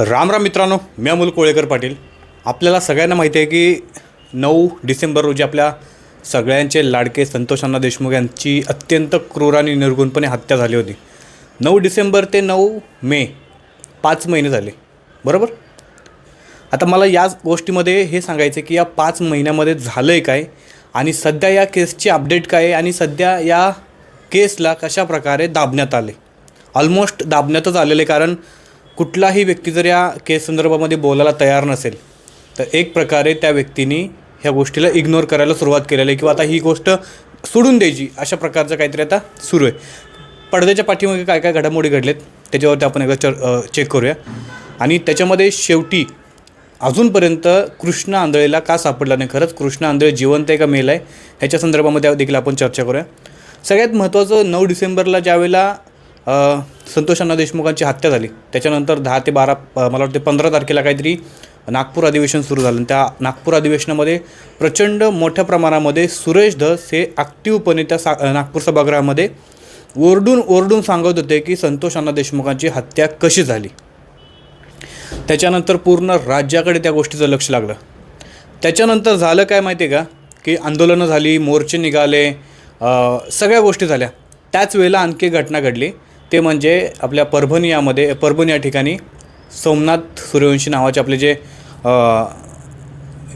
राम राम मित्रांनो मी अमोल कोळेकर पाटील. आपल्याला सगळ्यांना माहिती आहे की नऊ डिसेंबर रोजी आपल्या सगळ्यांचे लाडके संतोष अण्णा देशमुख यांची अत्यंत क्रूर आणि निर्गुणपणे हत्या झाली होती. नऊ डिसेंबर ते नऊ मे पाच महिने झाले. बरोबर? आता मला याच गोष्टीमध्ये हे सांगायचं की या पाच महिन्यामध्ये झालं आहे काय आणि सध्या या केसची अपडेट काय आहे आणि सध्या या केसला कशा प्रकारे दाबण्यात आले? ऑलमोस्ट दाबण्यातच आलेले कारण कुठलाही व्यक्ती जर या केस संदर्भामध्ये बोलायला तयार नसेल तर एक प्रकारे त्या व्यक्तीने ह्या गोष्टीला इग्नोर करायला सुरुवात केलेली आहे. किंवा आता ही गोष्ट सोडून द्यायची अशा प्रकारचं काहीतरी आता सुरू आहे. पडद्याच्या पाठीमागे काय काय घडामोडी घडलेत त्याच्यावरती आपण एकदा चर चेक करूया. आणि त्याच्यामध्ये शेवटी अजूनपर्यंत कृष्ण आंधळेला का सापडला नाही? खरंच कृष्ण आंधळे जिवंत आहे का मेल आहे? ह्याच्या संदर्भामध्ये देखील आपण चर्चा करूया. सगळ्यात महत्त्वाचं नऊ डिसेंबरला ज्यावेळेला संतोष अण्णा देशमुखांची हत्या झाली. त्याच्यानंतर दहा ते बारा मला वाटते पंधरा तारखेला काहीतरी नागपूर अधिवेशन सुरू झालं. आणि त्या नागपूर अधिवेशनामध्ये प्रचंड मोठ्या प्रमाणामध्ये सुरेश धस हे ॲक्टिव्हपणे त्या सा नागपूर सभागृहामध्ये ओरडून ओरडून सांगत होते की संतोष अण्णा देशमुखांची हत्या कशी झाली? त्याच्यानंतर पूर्ण राज्याकडे त्या गोष्टीचं लक्ष लागलं. त्याच्यानंतर झालं काय माहिती आहे का? की आंदोलनं झाली मोर्चे निघाले सगळ्या गोष्टी झाल्या. त्याच वेळेला आणखी घटना घडली. ते म्हणजे आपल्या परभणी यामध्ये परभणी या ठिकाणी सोमनाथ सूर्यवंशी नावाचे आपले जे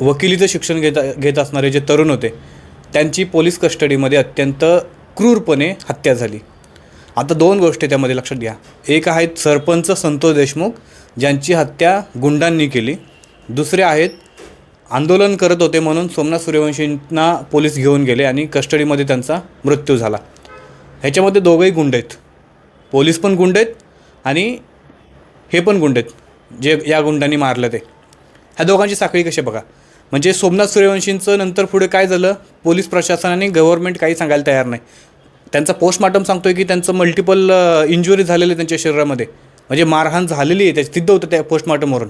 वकिलीचं शिक्षण घेत घेत असणारे जे तरुण होते त्यांची पोलीस कस्टडीमध्ये अत्यंत क्रूरपणे हत्या झाली. आता दोन गोष्टी त्यामध्ये लक्षात घ्या. एक आहेत सरपंच संतोष देशमुख ज्यांची हत्या गुंडांनी केली. दुसरे आहेत आंदोलन करत होते म्हणून सोमनाथ सूर्यवंशींना पोलीस घेऊन गेले आणि कस्टडीमध्ये त्यांचा मृत्यू झाला. ह्याच्यामध्ये दोघंही गुंड आहेत. पोलीस पण गुंड आहेत आणि हे पण गुंड आहेत जे या गुंडांनी मारलं ते. ह्या दोघांची साखळी कशी बघा. म्हणजे सोमनाथ सूर्यवंशींचं नंतर पुढे काय झालं? पोलीस प्रशासनाने गव्हर्नमेंट काही सांगायला तयार नाही. त्यांचा पोस्टमार्टम सांगतो आहे की त्यांचं मल्टिपल इंजुरी झालेले त्यांच्या शरीरामध्ये. म्हणजे मारहाण झालेली आहे त्याची सिद्ध होतं त्या पोस्टमार्टमवरून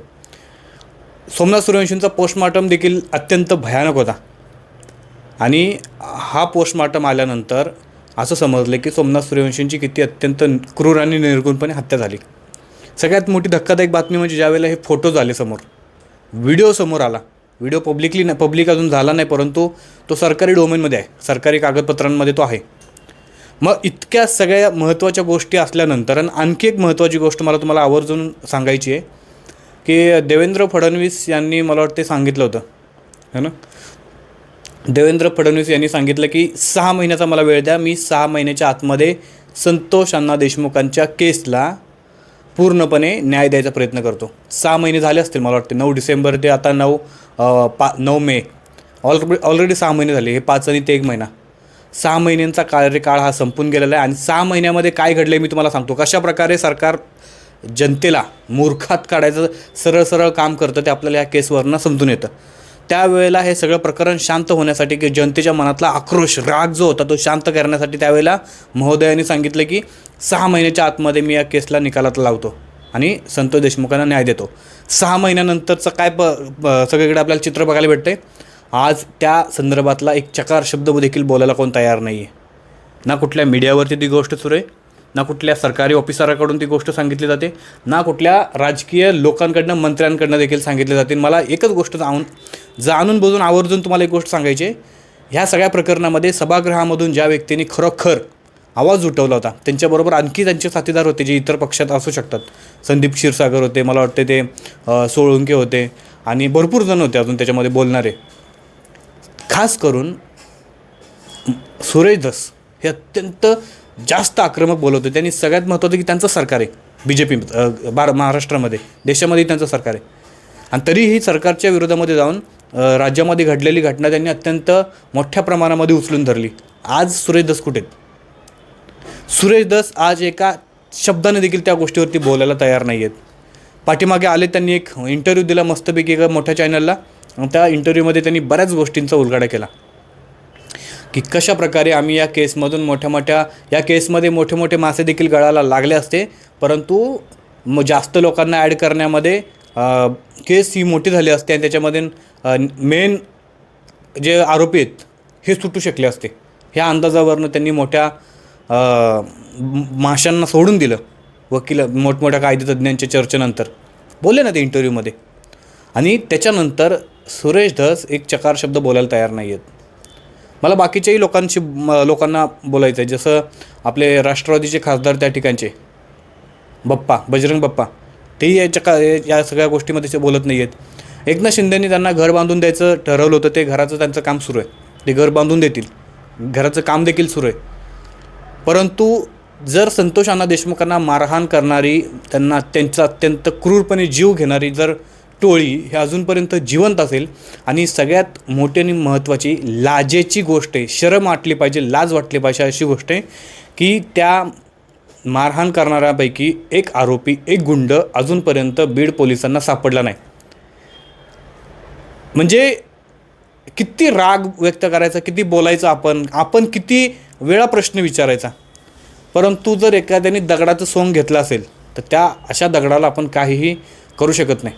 सोमनाथ सूर्यवंशींचा पोस्टमार्टम देखील अत्यंत भयानक होता. आणि हा पोस्टमार्टम आल्यानंतर असं समजलं की सोमनाथ सूर्यवंशींची किती अत्यंत क्रूर आणि निर्गुणपणे हत्या झाली. सगळ्यात मोठी धक्कादायक बातमी म्हणजे ज्यावेळेला हे फोटो झाले समोर. व्हिडिओ समोर आला. व्हिडिओ पब्लिकली नाही पब्लिक अजून झाला नाही परंतु तो सरकारी डोमेनमध्ये आहे. सरकारी कागदपत्रांमध्ये तो आहे. मग इतक्या सगळ्या महत्त्वाच्या गोष्टी असल्यानंतर आणि आणखी एक महत्त्वाची गोष्ट मला तुम्हाला आवर्जून सांगायची आहे की देवेंद्र फडणवीस यांनी मला वाटते सांगितलं होतं. है ना? देवेंद्र फडणवीस यांनी सांगितलं की सहा महिन्याचा मला वेळ द्या. मी सहा महिन्याच्या आतमध्ये संतोष अण्णा देशमुखांच्या केसला पूर्णपणे न्याय द्यायचा प्रयत्न करतो. सहा महिने झाले असतील मला वाटते. नऊ डिसेंबर ते आता नऊ पा नऊ मे. ऑलरेडी ऑलरेडी सहा महिने झाले. हे पाच आणि ते एक महिना. सहा महिन्यांचा कार्यकाळ हा संपून गेलेला आहे आणि सहा महिन्यामध्ये काय घडलं आहे मी तुम्हाला सांगतो. कशा प्रकारे सरकार जनतेला मूर्खात काढायचं सरळ सरळ काम करतं ते आपल्याला या केसवरनं समजून येतं. त्यावेळेला हे सगळं प्रकरण शांत होण्यासाठी की जनतेच्या मनातला आक्रोश राग जो होता तो शांत करण्यासाठी त्यावेळेला महोदयांनी सांगितलं की सहा महिन्याच्या आतमध्ये मी या केसला निकालात लावतो आणि संतोष देशमुखांना न्याय देतो. सहा महिन्यानंतरचं काय प प- सगळीकडे आपल्याला चित्र बघायला भेटते? आज त्या संदर्भातला एक चकार शब्द देखील बोलायला कोण तयार नाही आहे ना कुठल्या मीडियावरती ती गोष्ट सुरू आहे ना कुठल्या सरकारी ऑफिसराकडून ती गोष्ट सांगितली जाते ना कुठल्या राजकीय लोकांकडनं मंत्र्यांकडनं देखील सांगितली जाते. मला एकच गोष्ट जाणून जाणून बजून आवर्जून तुम्हाला एक गोष्ट सांगायची ह्या सगळ्या प्रकरणामध्ये सभागृहामधून ज्या व्यक्तींनी खरोखर आवाज उठवला होता त्यांच्याबरोबर आणखी त्यांचे साथीदार होते जे इतर पक्षात असू शकतात. संदीप क्षीरसागर होते मला वाटते ते सोळुंके होते आणि भरपूर जण होते अजून त्याच्यामध्ये बोलणारे. खास करून सुरेश धस हे अत्यंत जास्त आक्रमक बोलवतो त्यांनी सगळ्यात महत्त्वाचं की त्यांचं सरकार आहे. बी जे पी बार महाराष्ट्रामध्ये. देशामध्येही त्यांचं सरकार आहे. आणि तरीही सरकारच्या विरोधामध्ये जाऊन राज्यामध्ये घडलेली घटना त्यांनी अत्यंत मोठ्या प्रमाणामध्ये उचलून धरली. आज सुरेश दस कुठे आहेत? सुरेश दस आज एका शब्दाने देखील त्या गोष्टीवरती बोलायला तयार नाही आहेत. पाठीमागे आले त्यांनी एक इंटरव्ह्यू दिला मस्तपैकी एका मोठ्या चॅनलला आणि त्या इंटरव्ह्यूमध्ये त्यांनी बऱ्याच गोष्टींचा उलगाडा केला. की कशा प्रकारे आम्ही या केसमधून मोठ्या मोठ्या या केसमध्ये मोठे मोठे मासे देखील गळायला लागले असते. परंतु मग जास्त लोकांना ॲड करण्यामध्ये केस ही मोठी झाली असते आणि त्याच्यामध्ये मेन जे आरोपी आहेत हे सुटू शकले असते. ह्या अंदाजावरनं त्यांनी मोठ्या माशांना सोडून दिलं वकील मोठमोठ्या कायदेतज्ञांच्या चर्चेनंतर. बोलले ना ते इंटरव्ह्यूमध्ये आणि त्याच्यानंतर सुरेश धस एक चकार शब्द बोलायला तयार नाही आहेत मला बाकीच्याही लोकांशी म- लोकांना बोलायचं आहे. जसं आपले राष्ट्रवादीचे खासदार त्या ठिकाणचे. बप्पा बजरंग बप्पा. तेही याच्या का या सगळ्या गोष्टीमध्ये ते बोलत नाही आहेत एकनाथ शिंदेनी त्यांना घर बांधून द्यायचं ठरवलं होतं ते घराचं त्यांचं काम सुरू आहे. ते घर बांधून देतील. घराचं काम देखील सुरू आहे. परंतु जर संतोष अण्णा देशमुखांना मारहाण करणारी त्यांना त्यांचा अत्यंत क्रूरपणे जीव घेणारी जर टोळी हे अजूनपर्यंत जिवंत असेल आणि सगळ्यात मोठी आणि महत्त्वाची लाजेची गोष्ट आहे शरम वाटली पाहिजे लाज वाटली पाहिजे अशी गोष्ट आहे की त्या मारहाण करणाऱ्यापैकी एक आरोपी एक गुंड अजूनपर्यंत बीड पोलिसांना सापडला नाही. म्हणजे किती राग व्यक्त करायचा किती बोलायचं आपण आपण किती वेळा प्रश्न विचारायचा. परंतु जर एखाद्याने दगडाचं सोंग घेतलं असेल तर त्या अशा दगडाला आपण काहीही करू शकत नाही.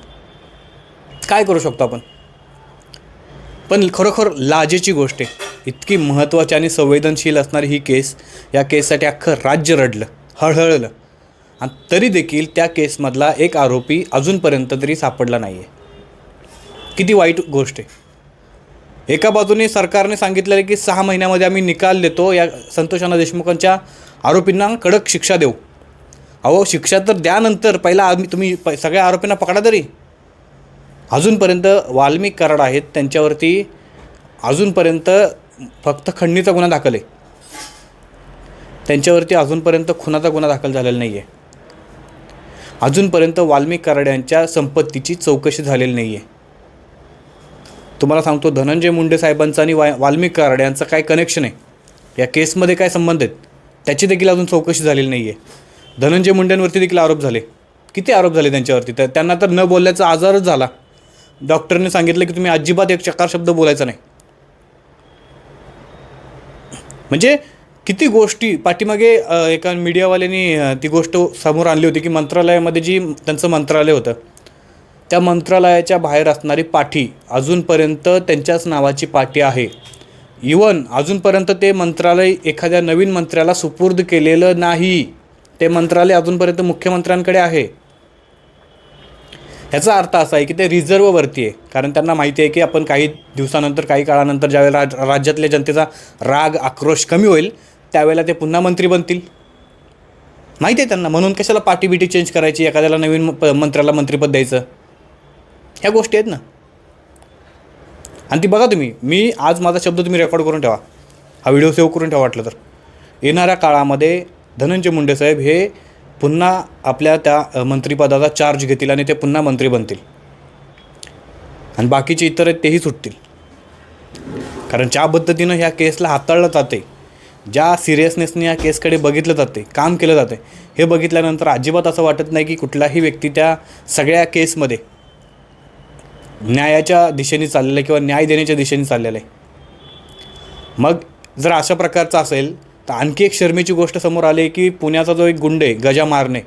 काय करू शकतो आपण? पण खरोखर लाजेची गोष्ट आहे. इतकी महत्त्वाची आणि संवेदनशील असणारी ही केस या केससाठी अख्खं राज्य रडलं हळहळलं. आणि तरी देखील त्या केसमधला एक आरोपी अजूनपर्यंत तरी सापडला नाही आहे किती वाईट गोष्ट आहे. एका बाजूने सरकारने सांगितलेलं आहे की सहा महिन्यामध्ये आम्ही निकाल देतो या संतोषाना देशमुखांच्या आरोपींना कडक शिक्षा देऊ. अहो शिक्षा तर द्यानंतर पहिला आम्ही तुम्ही प सगळ्या आरोपींना पकडा तरी. अजूनपर्यंत वाल्मिक कराड आहेत त्यांच्यावरती अजूनपर्यंत फक्त खंडणीचा गुन्हा दाखल आहे. त्यांच्यावरती अजूनपर्यंत खुनाचा गुन्हा दाखल झालेला नाही आहे अजूनपर्यंत वाल्मिक कराड यांच्या संपत्तीची चौकशी झालेली नाही आहे तुम्हाला सांगतो धनंजय मुंडे साहेबांचा आणि वा वाल्मिक कराड यांचं काय कनेक्शन आहे? या केसमध्ये काय संबंध आहेत? त्याची देखील अजून चौकशी झालेली नाही आहे धनंजय मुंडेंवरती देखील आरोप झाले. किती आरोप झाले त्यांच्यावरती? तर त्यांना तर न बोलल्याचा आजारच झाला. डॉक्टरने सांगितलं की तुम्ही अजिबात एक चकार शब्द बोलायचा नाही. म्हणजे किती गोष्टी पाठीमागे एका मीडियावाल्यांनी ती गोष्ट समोर आणली होती की मंत्रालयामध्ये जी त्यांचं मंत्रालय होतं त्या मंत्रालयाच्या बाहेर असणारी पाठी अजूनपर्यंत त्यांच्याच नावाची पाठी आहे. इवन अजूनपर्यंत ते मंत्रालय एखाद्या नवीन मंत्र्याला सुपूर्द केलेलं नाही. ते मंत्रालय अजूनपर्यंत मुख्यमंत्र्यांकडे आहे. ह्याचा अर्थ असा आहे की ते रिझर्ववरती आहे. कारण त्यांना माहिती आहे की आपण काही दिवसानंतर काही काळानंतर ज्यावेळेला राज राज्यातल्या जनतेचा राग आक्रोश कमी होईल त्यावेळेला ते पुन्हा मंत्री बनतील. माहिती आहे त्यांना. म्हणून कशाला पार्टी बिटी चेंज करायची? एखाद्याला नवीन म- प- मंत्र्याला मंत्रिपद द्यायचं? ह्या गोष्टी आहेत ना. आणि ती बघा तुम्ही मी आज माझा शब्द तुम्ही रेकॉर्ड करून ठेवा. हा व्हिडिओ सेव्ह करून ठेवा वाटलं तर. येणाऱ्या काळामध्ये धनंजय मुंडे साहेब हे पुन्हा आपल्या त्या मंत्रीपदाचा मंत्रिपदाचा चार्ज घेतील आणि ते पुन्हा मंत्री बनतील. आणि बाकीचे इतर आहेत तेही सुटतील. कारण ज्या पद्धतीनं ह्या केसला हाताळलं जाते ज्या सिरियसनेसने या केसकडे बघितलं जाते काम केलं जाते हे बघितल्यानंतर अजिबात असं वाटत नाही की कुठलाही व्यक्ती त्या सगळ्या केसमध्ये न्यायाच्या दिशेने चाललेलं आहे किंवा न्याय देण्याच्या दिशेने चाललेलं आहे. मग जर अशा प्रकारचं असेल तर आणखी एक शर्मेची गोष्ट समोर आली की पुण्याचा जो एक गुंड आहे गजा मारणे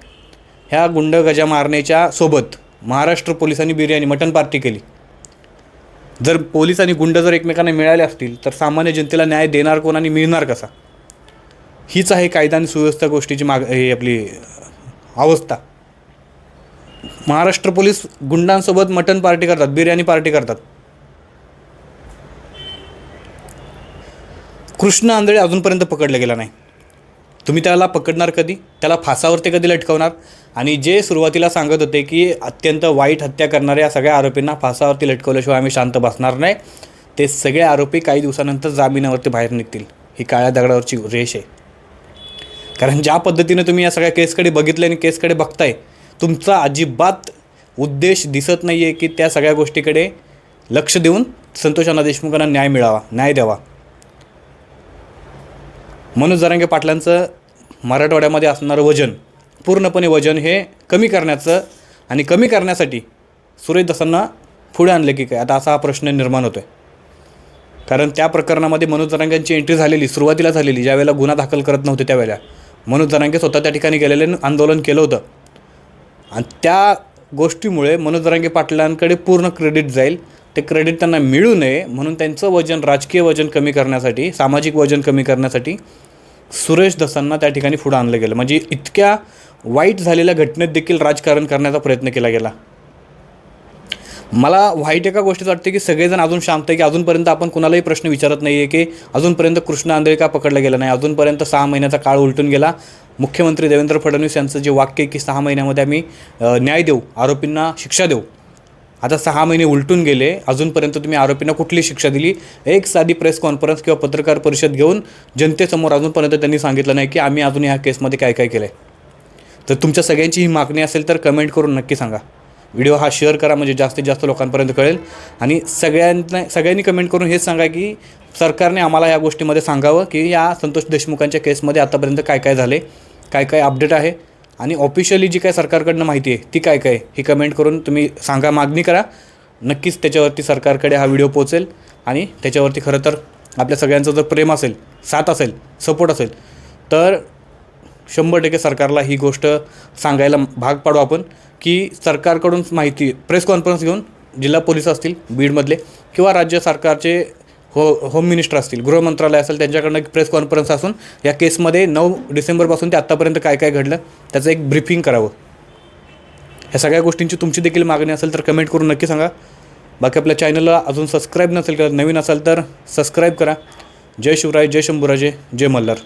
ह्या गुंड गजा मारण्याच्या सोबत महाराष्ट्र पोलिसांनी बिर्याणी मटन पार्टी केली. जर पोलीस आणि गुंड जर एकमेकांना मिळाले असतील तर सामान्य जनतेला न्याय देणार कोण आणि मिळणार कसा? हीच आहे कायदा आणि सुव्यवस्था गोष्टीची माग ही आपली अवस्था. महाराष्ट्र पोलीस गुंडांसोबत मटन पार्टी करतात बिर्याणी पार्टी करतात. कृष्ण आंधळे अजूनपर्यंत पकडला गेला नाही. तुम्ही त्याला पकडणार कधी? त्याला फासावरती कधी लटकवणार? आणि जे सुरुवातीला सांगत होते की अत्यंत वाईट हत्या करणाऱ्या सगळ्या आरोपींना फासावरती लटकवल्याशिवाय आम्ही शांत बसणार नाही. ते सगळे आरोपी काही दिवसानंतर जामिनावरती बाहेर निघतील. ही काळ्या दगडावरची रेष आहे. कारण ज्या पद्धतीने तुम्ही या सगळ्या केसकडे बघितले आणि केसकडे बघताय तुमचा अजिबात उद्देश दिसत नाही आहे की त्या सगळ्या गोष्टीकडे लक्ष देऊन संतोषांना देशमुखांना न्याय मिळावा न्याय द्यावा. मनोज जरांगे पाटलांचं मराठवाड्यामध्ये असणारं वजन पूर्णपणे वजन हे कमी करण्याचं आणि कमी करण्यासाठी सुरेश दसांना पुढे आणलं की काय? आता असा हा प्रश्न निर्माण होतो आहे कारण त्या प्रकरणामध्ये मनोज जरांगेंची एंट्री झालेली सुरुवातीला झालेली ज्यावेळेला गुन्हा दाखल करत नव्हते त्यावेळेला मनोज जरांगे स्वतः त्या ठिकाणी गेलेले आंदोलन केलं होतं. आणि त्या गोष्टीमुळे मनोज जरांगे पाटलांकडे पूर्ण क्रेडिट जाईल. ते क्रेडिट त्यांना मिळू नये म्हणून त्यांचं वजन राजकीय वजन कमी करण्यासाठी सामाजिक वजन कमी करण्यासाठी सुरेश दसांना त्या ठिकाणी पुढं आणलं गेलं. म्हणजे इतक्या वाईट झालेल्या घटनेत देखील राजकारण करण्याचा प्रयत्न केला गेला. मला वाईट एका गोष्टीचं वाटते की सगळेजण अजून शांत आहे की अजूनपर्यंत आपण कुणालाही प्रश्न विचारत नाही आहे की अजूनपर्यंत कृष्ण आंधळे का पकडला गेला नाही? अजूनपर्यंत सहा महिन्याचा काळ उलटून गेला. मुख्यमंत्री देवेंद्र फडणवीस यांचं जे वाक्य की सहा महिन्यामध्ये आम्ही न्याय देऊ आरोपींना शिक्षा देऊ आता सहा महिने उलटून गेले. अजूनपर्यंत तुम्ही आरोपींना कुठली शिक्षा दिली. एक साधी प्रेस कॉन्फरन्स किंवा पत्रकार परिषद घेऊन जनतेसमोर अजूनपर्यंत त्यांनी सांगितलं नाही की आम्ही अजून ह्या केसमध्ये काय काय केलं आहे तर तुमच्या सगळ्यांची ही मागणी असेल तर कमेंट करून नक्की सांगा. व्हिडिओ हा शेअर करा म्हणजे जास्तीत जास्त लोकांपर्यंत कळेल. आणि सगळ्यांना सगळ्यांनी कमेंट करून हेच सांगा की सरकारने आम्हाला या गोष्टीमध्ये सांगावं की या संतोष देशमुखांच्या केसमध्ये आतापर्यंत काय काय झाले काय काय अपडेट आहे. आणि ऑफिशियली जी काय सरकारकडनं माहिती आहे ती काय काय ही कमेंट करून तुम्ही सांगा मागणी करा. नक्कीच त्याच्यावरती सरकारकडे हा व्हिडिओ पोचेल आणि त्याच्यावरती खरं तर आपल्या सगळ्यांचं जर प्रेम असेल साथ असेल सपोर्ट असेल तर शंभर टक्के सरकारला ही गोष्ट सांगायला भाग पाडू आपण की सरकारकडून माहिती प्रेस कॉन्फरन्स घेऊन जिल्हा पोलीस असतील बीडमधले किंवा राज्य सरकारचे हो होम मिनिस्टर असतील गृहमंत्रालय असेल त्यांच्याकडनं एक प्रेस कॉन्फरन्स असून या केसमध्ये नऊ डिसेंबरपासून ते आत्तापर्यंत काय काय घडलं त्याचं एक ब्रीफिंग करावं. ह्या सगळ्या गोष्टींची तुमची देखील मागणी असेल तर कमेंट करून नक्की सांगा. बाकी आपल्या चॅनलला अजून सबस्क्राईब नसेल करत नवीन असाल तर सबस्क्राईब करा. जय शिवराय जय शंभूराजे जय मल्हार.